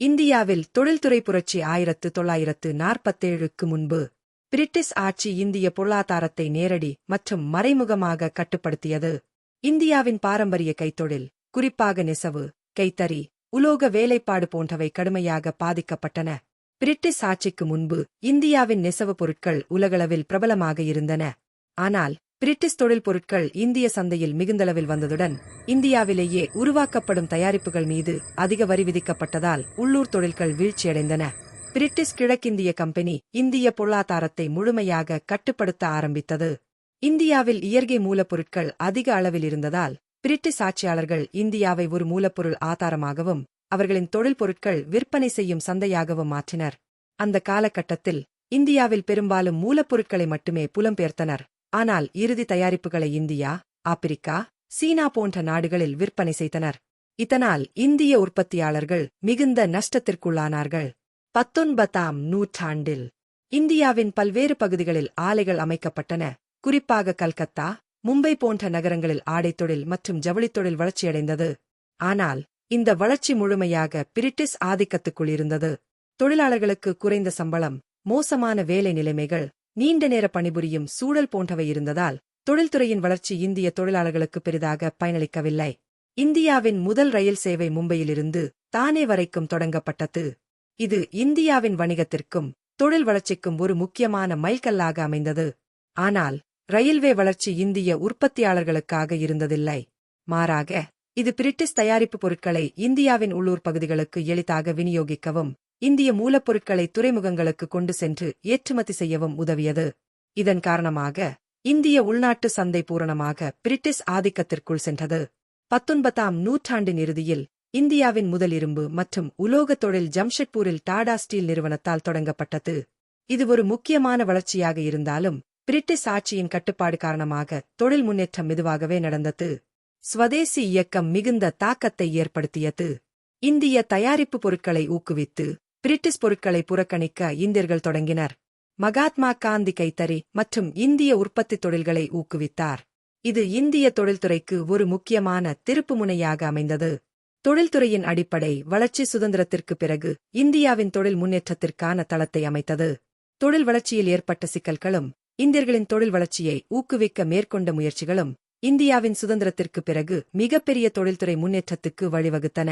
இந்தியாவில் தொழில்துறை புரட்சி ஆயிரத்து தொள்ளாயிரத்து நாற்பத்தேழுக்கு முன்பு பிரிட்டிஷ் ஆட்சி இந்திய பொருளாதாரத்தை நேரடி மற்றும் மறைமுகமாக கட்டுப்படுத்தியது. இந்தியாவின் பாரம்பரிய கைத்தொழில் குறிப்பாக நெசவு கைத்தறி உலோக வேலைப்பாடு போன்றவை கடுமையாக பாதிக்கப்பட்டன. பிரிட்டிஷ் ஆட்சிக்கு முன்பு இந்தியாவின் நெசவு பொருட்கள் உலகளவில் பிரபலமாக இருந்தன. ஆனால் பிரிட்டிஷ் தொழில் பொருட்கள் இந்திய சந்தையில் மிகுந்தளவில் வந்ததுடன் இந்தியாவிலேயே உருவாக்கப்படும் தயாரிப்புகள் மீது அதிக வரி விதிக்கப்பட்டதால் உள்ளூர் தொழில்கள் வீழ்ச்சியடைந்தன. பிரிட்டிஷ் கிழக்கிந்திய கம்பெனி இந்திய பொருளாதாரத்தை முழுமையாக கட்டுப்படுத்த ஆரம்பித்தது. இந்தியாவில் இயற்கை மூலப்பொருட்கள் அதிக அளவில் இருந்ததால் பிரிட்டிஷ் ஆட்சியாளர்கள் இந்தியாவை ஒரு மூலப்பொருள் ஆதாரமாகவும் அவர்களின் தொழில் பொருட்கள் விற்பனை செய்யும் சந்தையாகவும் மாற்றினர். அந்த காலகட்டத்தில் இந்தியாவில் பெரும்பாலும் மூலப்பொருட்களை மட்டுமே புலம்பெயர்த்தனர். ஆனால் இறுதி தயாரிப்புகளை இந்தியா ஆப்பிரிக்கா சீனா போன்ற நாடுகளில் விற்பனை செய்தனர். இதனால் இந்திய உற்பத்தியாளர்கள் மிகுந்த நஷ்டத்திற்குள்ளானார்கள். பத்தொன்பதாம் நூற்றாண்டில் இந்தியாவின் பல்வேறு பகுதிகளில் ஆலைகள் அமைக்கப்பட்டன. குறிப்பாக கல்கத்தா மும்பை போன்ற நகரங்களில் ஆடைத்தொழில் மற்றும் ஜவுளித் தொழில் வளர்ச்சியடைந்தது. ஆனால் இந்த வளர்ச்சி முழுமையாக பிரிட்டிஷ் ஆதிக்கத்துக்குள் இருந்தது. தொழிலாளர்களுக்கு குறைந்த சம்பளம் மோசமான வேலை நிலைமைகள் நீண்ட நேர பணிபுரியும் சூழல் போன்றவை இருந்ததால் தொழில்துறையின் வளர்ச்சி இந்திய தொழிலாளர்களுக்கு பெரிதாக பயனளிக்கவில்லை. இந்தியாவின் முதல் ரயில் சேவை மும்பையிலிருந்து தானே வரைக்கும் தொடங்கப்பட்டது. இது இந்தியாவின் வணிகத்திற்கும் தொழில் வளர்ச்சிக்கும் ஒரு முக்கியமான மைல்கல்லாக அமைந்தது. ஆனால் ரயில்வே வளர்ச்சி இந்திய உற்பத்தியாளர்களுக்காக இருந்ததில்லை. மாறாக இது பிரிட்டிஷ் தயாரிப்பு பொருட்களை இந்தியாவின் உள்ளூர் பகுதிகளுக்கு எளிதாக விநியோகிக்கவும் இந்திய மூலப்பொருட்களை துறைமுகங்களுக்கு கொண்டு சென்று ஏற்றுமதி செய்யவும் உதவியது. இதன் காரணமாக இந்திய உள்நாட்டு சந்தை பூரணமாக பிரிட்டிஷ் ஆதிக்கத்திற்குள் சென்றது. பத்தொன்பதாம் நூற்றாண்டின் இறுதியில் இந்தியாவின் முதல் இரும்பு மற்றும் உலோகத் தொழில் ஜம்ஷெட்பூரில் டாடா ஸ்டீல் நிறுவனத்தால் தொடங்கப்பட்டது. இது ஒரு முக்கியமான வளர்ச்சியாக இருந்தாலும் பிரிட்டிஷ் ஆட்சியின் கட்டுப்பாடு காரணமாக தொழில் முன்னேற்றம் மெதுவாகவே நடந்தது. ஸ்வதேசி இயக்கம் மிகுந்த தாக்கத்தை ஏற்படுத்தியது. இந்திய தயாரிப்பு பொருட்களை ஊக்குவித்து பிரிட்டிஷ் பொருட்களை புறக்கணிக்க இந்தியர்கள் தொடங்கினர். மகாத்மா காந்தி கைத்தறி மற்றும் இந்திய உற்பத்தித் தொழில்களை ஊக்குவித்தார். இது இந்திய தொழில்துறைக்கு ஒரு முக்கியமான திருப்புமுனையாக அமைந்தது. தொழில்துறையின் அடிப்படை வளர்ச்சி சுதந்திரத்திற்கு பிறகு இந்தியாவின் தொழில் முன்னேற்றத்திற்கான தளத்தை அமைத்தது. தொழில் வளர்ச்சியில் ஏற்பட்ட சிக்கல்களும் இந்தியர்களின் தொழில் வளர்ச்சியை ஊக்குவிக்க மேற்கொண்ட முயற்சிகளும் இந்தியாவின் சுதந்திரத்திற்கு பிறகு மிகப்பெரிய தொழில்துறை முன்னேற்றத்துக்கு வழிவகுத்தன.